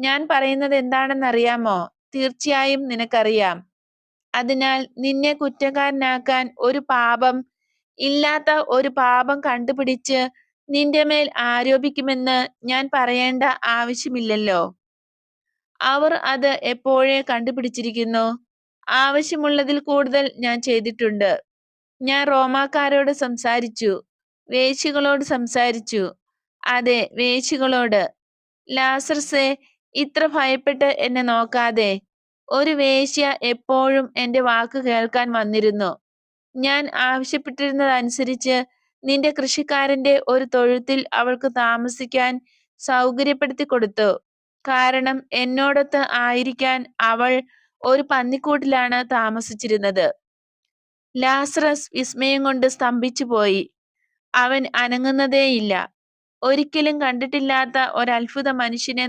ഞാൻ പറയുന്നത് എന്താണെന്നറിയാമോ? തീർച്ചയായും നിനക്കറിയാം. അതിനാൽ നിന്നെ കുറ്റക്കാരനാക്കാൻ ഒരു പാപം ഇല്ലാത്ത ഒരു പാപം കണ്ടുപിടിച്ച് നിന്റെ മേൽ ആരോപിക്കുമെന്ന് ഞാൻ പറയേണ്ട ആവശ്യമില്ലല്ലോ. അവർ അത് എപ്പോഴേ കണ്ടുപിടിച്ചിരിക്കുന്നു? ആവശ്യമുള്ളതിൽ കൂടുതൽ ഞാൻ ചെയ്തിട്ടുണ്ട്. ഞാൻ റോമാക്കാരോട് സംസാരിച്ചു വേശികളോട് സംസാരിച്ചു. അതെ വേശികളോട് ലാസർസെ ഇത്ര ഭയപ്പെട്ട് എന്നെ നോക്കാതെ ഒരു വേശ്യ എപ്പോഴും എന്റെ വാക്ക് കേൾക്കാൻ വന്നിരുന്നു. ഞാൻ ആവശ്യപ്പെട്ടിരുന്നതനുസരിച്ച് നിന്റെ കൃഷിക്കാരന്റെ ഒരു തൊഴുത്തിൽ അവൾക്ക് താമസിക്കാൻ സൗകര്യപ്പെടുത്തി കൊടുത്തു. കാരണം എന്നോടൊത്ത് ആയിരിക്കാൻ അവൾ ഒരു പന്നിക്കൂട്ടിലാണ് താമസിച്ചിരുന്നത്. ലാസറസ് വിസ്മയം കൊണ്ട് സ്തംഭിച്ചു പോയി. അവൻ അനങ്ങുന്നതേയില്ല. ഒരിക്കലും കണ്ടിട്ടില്ലാത്ത ഒരത്ഭുത മനുഷ്യനെ